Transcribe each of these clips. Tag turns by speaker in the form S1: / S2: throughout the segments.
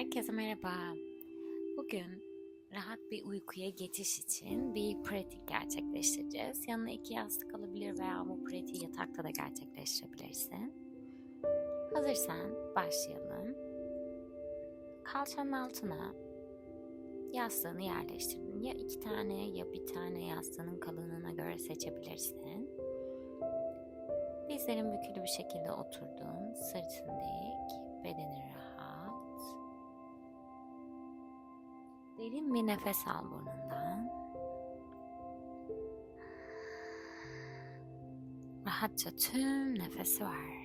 S1: Herkese merhaba. Bugün rahat bir uykuya geçiş için bir pratik gerçekleştireceğiz. Yanına iki yastık alabilir veya bu pratiği yatakta da gerçekleştirebilirsin. Hazırsan başlayalım. Kalçanın altına yastığını yerleştirdin. Ya iki tane ya bir tane yastığının kalınlığına göre seçebilirsin. Dizlerin bükülü bir şekilde oturdun. Sırtın dik, Derin bir nefes al burnundan. Rahatça tüm nefesi ver.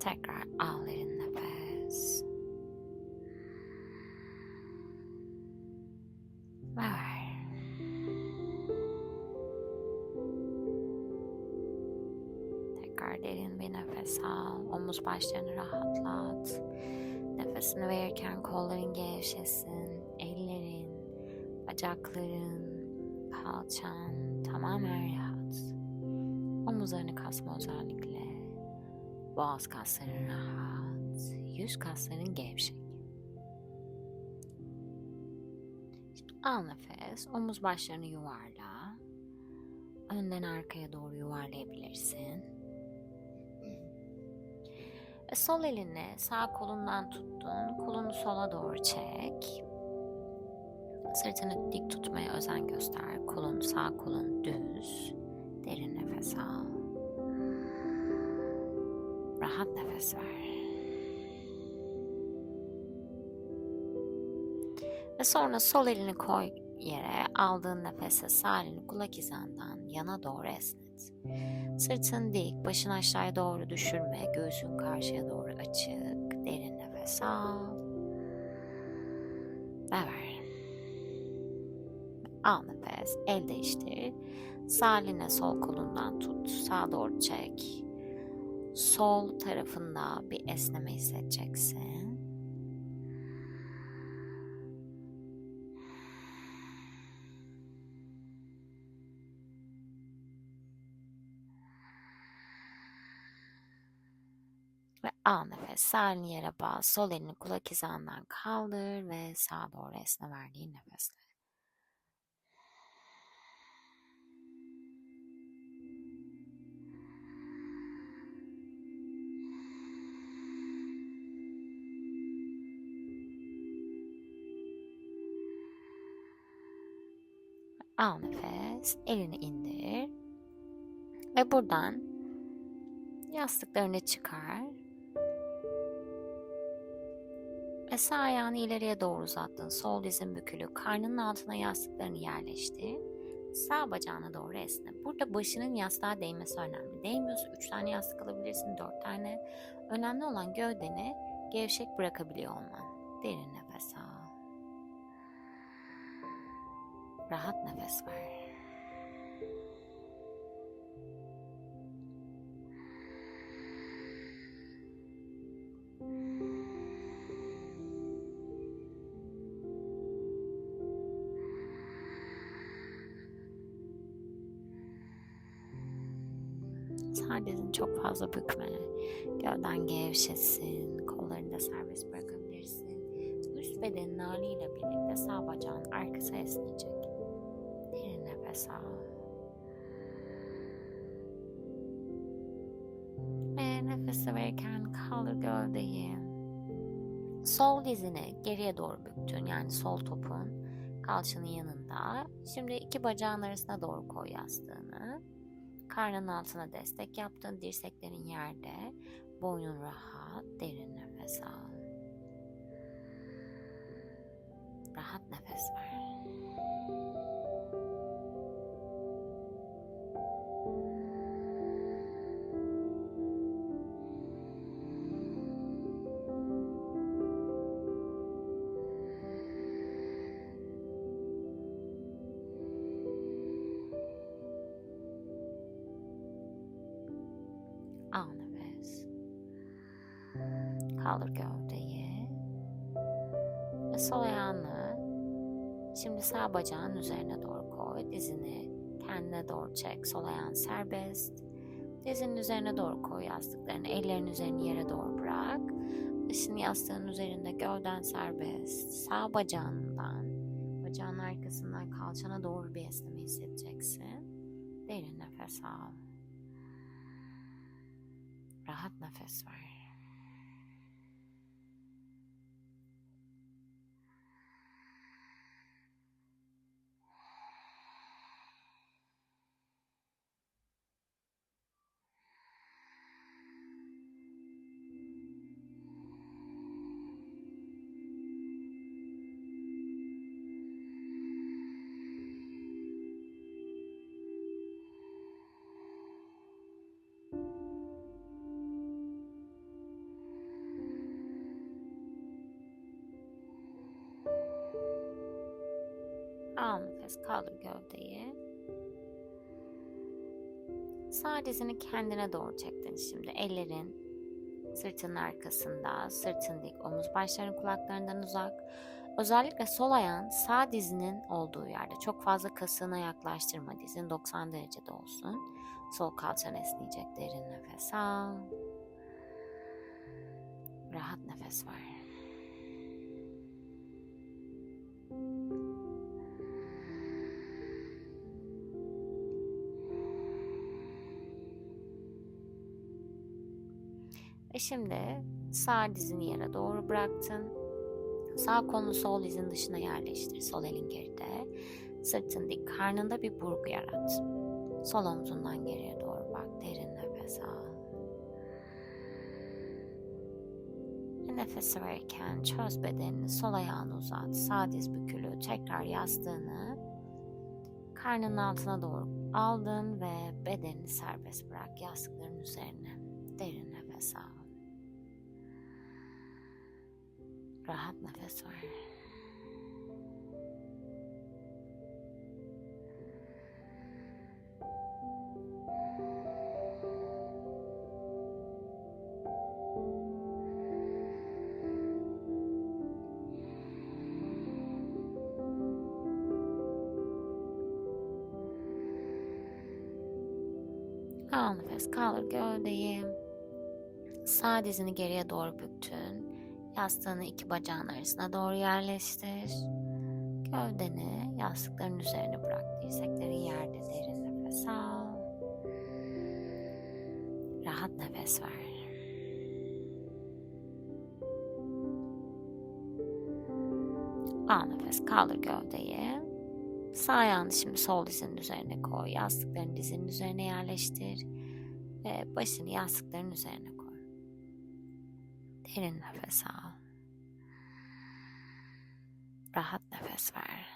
S1: Tekrar al derin nefes. Tekrar derin bir nefes al. Omuz başlarını rahatlat. Nefesini verirken kolların gevşesin. Ellerin, bacakların, kalçan tamamen rahat. Omuzlarını kasma özellikle. Boğaz kasların rahat. Yüz kasların gevşek. Şimdi al nefes. Omuz başlarını yuvarla. Önden arkaya doğru yuvarlayabilirsin. Ve sol elini sağ kolundan tuttun. Kolunu sola doğru çek. Sırtını dik tutmaya özen göster. Kolun sağ kolun düz. Derin nefes al. Rahat nefes ver. Ve sonra sol elini koy yere aldığın nefese sağ elini kulak hizandan yana doğru esnet. Sırtın dik, başını aşağıya doğru düşürme, göğsün karşıya doğru açık. Derin nefes al. Ve ver. Al nefes, el değiştir. Sağ eline sol kolundan tut, sağa doğru çek. Sol tarafında bir esneme hissedeceksin. Ve al nefes. Sağ elini yere bas. Sol elini kulak hizandan kaldır ve sağa doğru esne verdiğin nefesle. Al nefes. Elini indir. Ve buradan yastıklarını çıkar. Ve sağ ayağını ileriye doğru uzattın. Sol dizin bükülü. Karnının altına yastıklarını yerleştir. Sağ bacağına doğru esne. Burada başının yastığa değmesi önemli. Değmiyorsa 3 tane yastık alabilirsin, 4 tane. Önemli olan gövdeni gevşek bırakabiliyor olman. Derin nefes al. Rahat nefes ver. Sağ dizini çok fazla bükme. Gövden gevşesin. Kollarını da serbest bırakabilirsin. Üst bedenin haliyle birlikte sağ bacağın arkası esneyecek. Derin nefes al. Ve nefesi verirken kaldır gövdeyi. Sol dizini geriye doğru büktün. Yani sol topun kalçanın yanında. Şimdi iki bacağın arasına doğru koy yastığını. Karnın altına destek yaptın. Dirseklerin yerde. Boynun rahat. Derin Kaldır gövdeyi. Ve sol ayağını şimdi sağ bacağın üzerine doğru koy. Dizini kendine doğru çek. Sol ayağın serbest. Dizinin üzerine doğru koy yastıklarını. Ellerin üzerini yere doğru bırak. Başını yastığın üzerinde gövden serbest. Sağ bacağından, bacağın arkasından kalçana doğru bir esneme hissedeceksin. Derin nefes al. Rahat nefes ver. Nefes kaldır gövdeyi. Sağ dizini kendine doğru çektin şimdi. Ellerin sırtının arkasında, sırtın dik, omuz başların kulaklarından uzak. Özellikle sol ayağın sağ dizinin olduğu yerde çok fazla kasığına yaklaştırma. Dizin 90 derecede olsun. Sol kalçan esneyecek. Derin nefes al. Rahat nefes ver. Şimdi sağ dizini yere doğru bıraktın. Sağ kolunu sol dizin dışına yerleştir. Sol elin geride. Sırtın dik. Karnında bir burgu yarat. Sol omzundan geriye doğru bak. Derin nefes al. Nefes verirken çöz bedenini. Sol ayağını uzat. Sağ diz bükülü. Tekrar yastığını karnının altına doğru aldın ve bedenini serbest bırak yastıkların üzerine. Derin nefes al. Rahat nefes ver. Al nefes kaldır gövdeyi. Sağ dizini geriye doğru büktün. Yastığını iki bacağın arasına doğru yerleştir. Gövdeni yastıkların üzerine bırak. Dirseklerin yerde derin nefes al. Rahat nefes ver. Al nefes kaldır gövdeyi. Sağ ayağını şimdi sol dizinin üzerine koy. Yastıkların dizinin üzerine yerleştir. Ve başını yastıkların üzerine koy. Derin nefes al. Rahat nefes ver.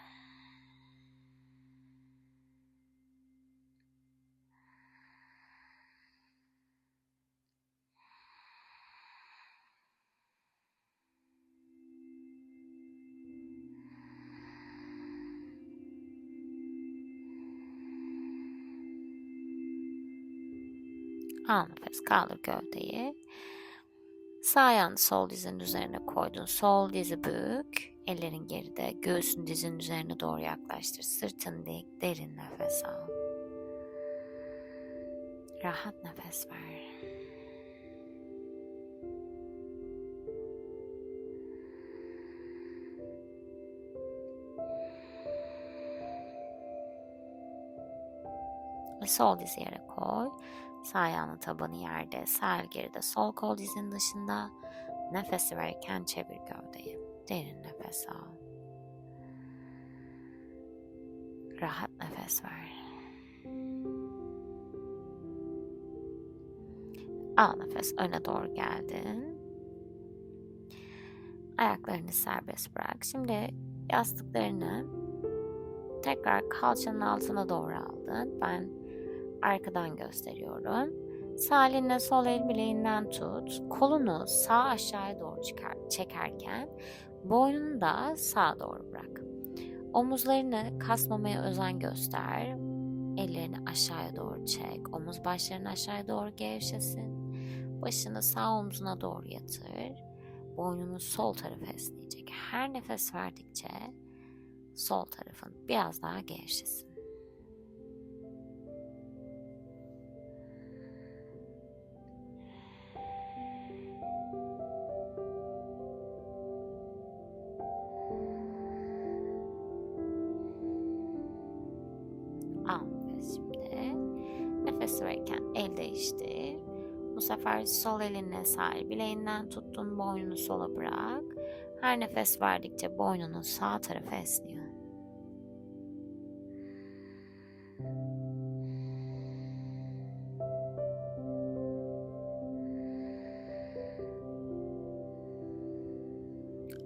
S1: Al nefes kaldır gövdeyi. Sağ ayağını sol dizinin üzerine koydun. Sol dizi bük. Ellerin geride. Göğsün dizin üzerine doğru yaklaştır. Sırtın dik. Derin nefes al. Rahat nefes ver. Ve sol dizi yere koy. Sağ ayağının tabanı yerde, sağ el geride, sol kol dizinin dışında. Nefes verirken çevir gövdeyi. Derin nefes al. Rahat nefes ver. Al nefes öne doğru geldin. Ayaklarını serbest bırak. Şimdi yastıklarını tekrar kalçanın altına doğru aldın. Ben arkadan gösteriyorum. Sağ elinle sol el bileğinden tut. Kolunu sağ aşağıya doğru çıkar, çekerken boynunu da sağa doğru bırak. Omuzlarını kasmamaya özen göster. Ellerini aşağıya doğru çek. Omuz başlarını aşağıya doğru gevşesin. Başını sağ omzuna doğru yatır. Boynunu sol tarafa esneyecek. Her nefes verdikçe sol tarafın biraz daha gevşesin. Değiştir. Bu sefer sol elinle sağ bileğinden tuttun boynunu sola bırak. Her nefes verdikçe boynunun sağ tarafı esniyor.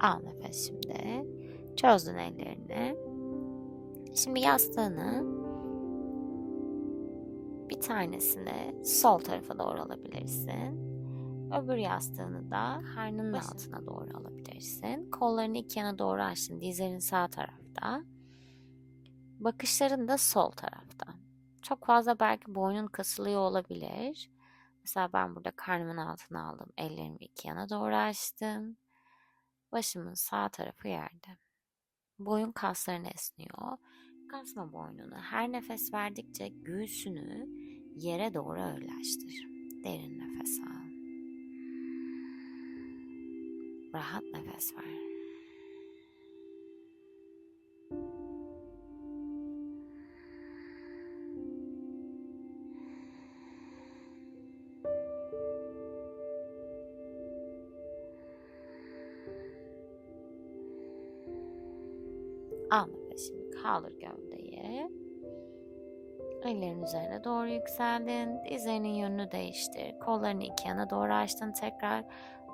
S1: Al nefes şimdi. Çözdün ellerini. Şimdi yastığını bir tanesini sol tarafa doğru alabilirsin. Öbür yastığını da karnının Başım. altına doğru alabilirsin. Kollarını iki yana doğru açtın. Dizlerin sağ tarafta. Bakışların da sol tarafta. Çok fazla belki boynun kasılıyor olabilir. Mesela ben burada karnımın altına aldım. Ellerimi iki yana doğru açtım. Başımın sağ tarafı yerde. Boyun kasların esniyor. Kasma boynunu. Her nefes verdikçe göğsünü yere doğru ağırlaştır. Derin nefes al. Rahat nefes ver. Ellerin üzerine doğru yükseldin. Dizlerinin yönünü değiştir. Kollarını iki yana doğru açtın tekrar.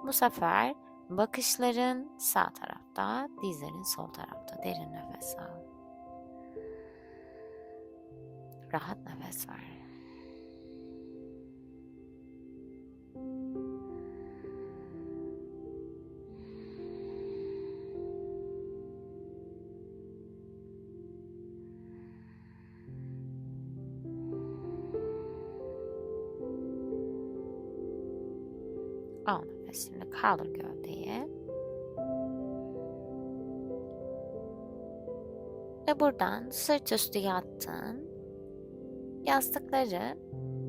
S1: Bu sefer bakışların sağ tarafta, dizlerin sol tarafta. Derin nefes al. Rahat nefes ver. Kaldır gövdeyi. Ve buradan sırt üstü yattın. Yastıkları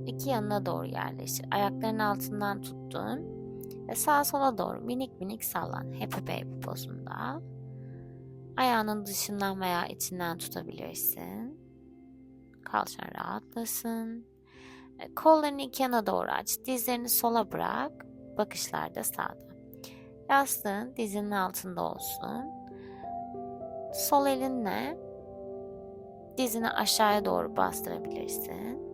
S1: iki yanına doğru yerleştir. Ayakların altından tuttun. Ve sağa sola doğru minik minik sallan. Happy baby pozunda. Ayağının dışından veya içinden tutabilirsin. Kalçan rahatlasın. Kollarını iki yana doğru aç. Dizlerini sola bırak. Bakışlar da sağda. Yastığın dizinin altında olsun. Sol elinle dizini aşağıya doğru bastırabilirsin.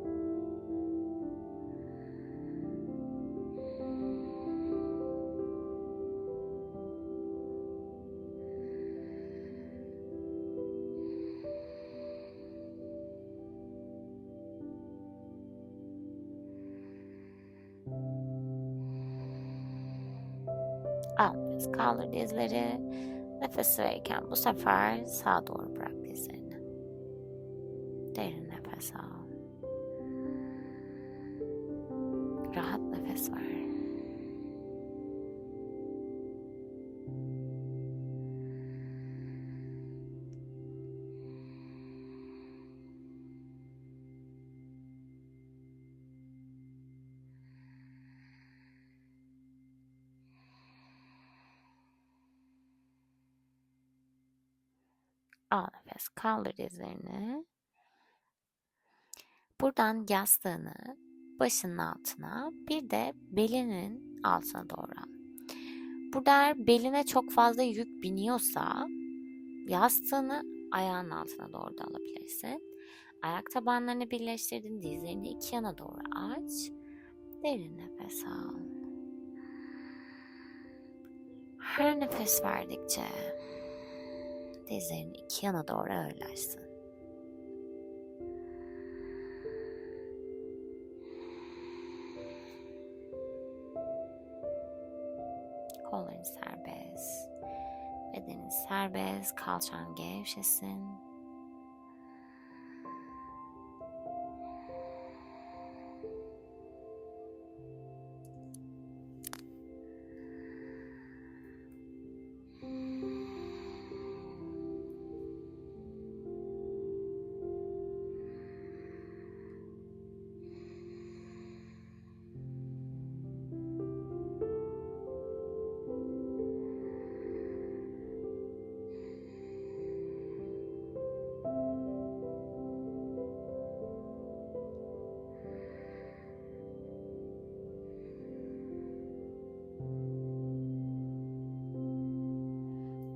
S1: Nefes kaldır dizleri. Nefes verirken bu sefer sağa doğru bırak dizlerini. Derin nefes al. Al nefes. Kaldır dizlerini. Buradan yastığını başının altına bir de belinin altına doğru al. Burada beline çok fazla yük biniyorsa yastığını ayağın altına doğru da alabilirsin. Ayak tabanlarını birleştirdin. Dizlerini iki yana doğru aç. Derin nefes al. Her nefes verdikçe dizlerin iki yana doğru ağırlaşsın. Kolların serbest, bedenin serbest, kalçan gevşesin.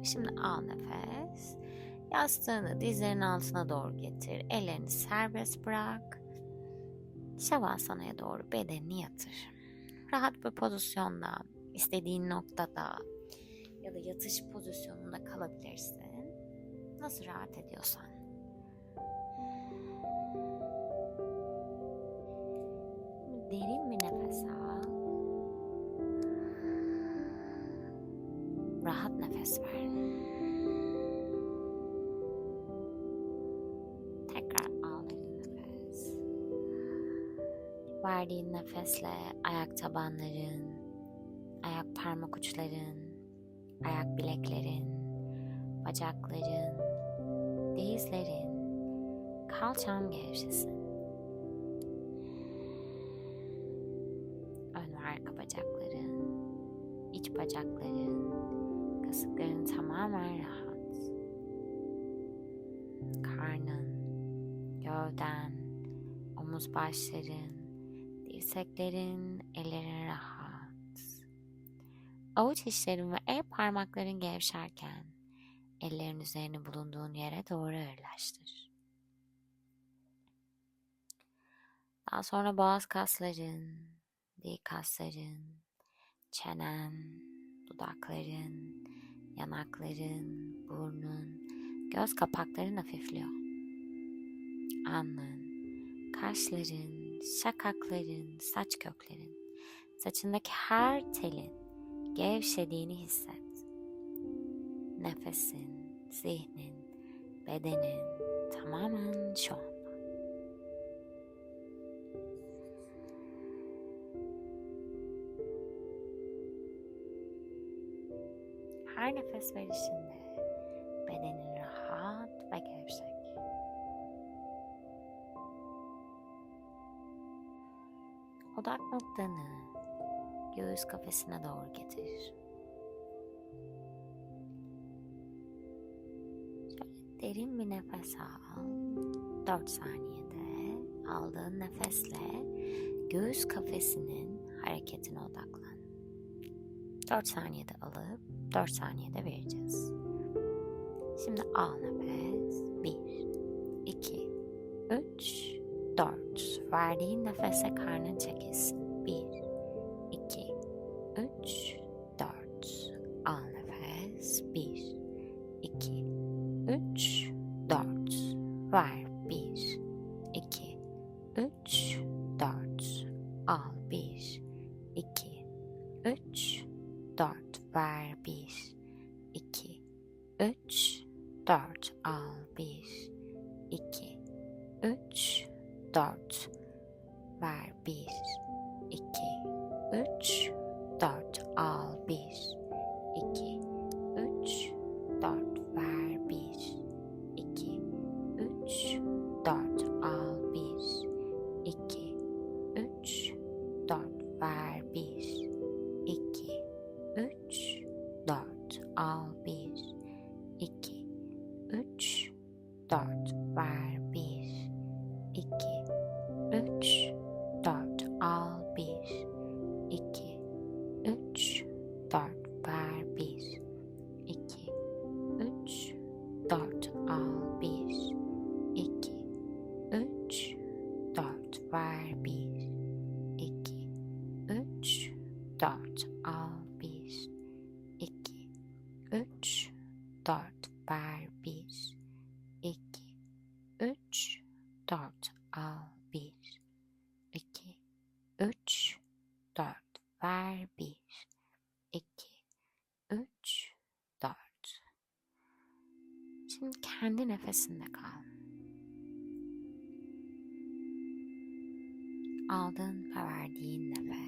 S1: Şimdi al nefes. Yastığını dizlerin altına doğru getir. Ellerini serbest bırak. Şavasana'ya doğru bedenini yatır. Rahat bir pozisyonda, istediğin noktada ya da yatış pozisyonunda kalabilirsin. Nasıl rahat ediyorsan. Rahat nefes ver. Tekrar al nefes. Verdiğin nefesle ayak tabanların, ayak parmak uçların, ayak bileklerin, bacakların, dizlerin, kalçan gevşesin. Ön ve arka bacakların, iç bacakların, gövden, omuz başların, dirseklerin, ellerin rahat. Avuç içlerin ve el parmakların gevşerken ellerin üzerine bulunduğun yere doğru ağırlaştır. Daha sonra boğaz kasların, dil kasların, çenen, dudakların, yanakların, burnun, göz kapakların hafifliyor. Alnın, kaşların, şakakların, saç köklerin, saçındaki her telin gevşediğini hisset. Nefesin, zihnin, bedenin tamamen şu anda. Her nefes verişinde Odak noktanı göğüs kafesine doğru getir. Şöyle derin bir nefes al. 4 saniyede aldığın nefesle göğüs kafesinin hareketine odaklan. 4 saniyede alıp 4 saniyede vereceğiz. Şimdi al nefes. 1, 2, 3, 4. Verdiğin nefese karnın çekilsin. Bir, iki, üç, dört. Al nefes. Bir, iki, üç, dört. Ver. Bir, iki, üç, dört. Al. Bir, iki, üç, dört. Ver. Bir, iki, üç, dört. Al. Bir, iki, üç, dört. 2, kendi nefesinde kal. Aldığın ve verdiğin nefes.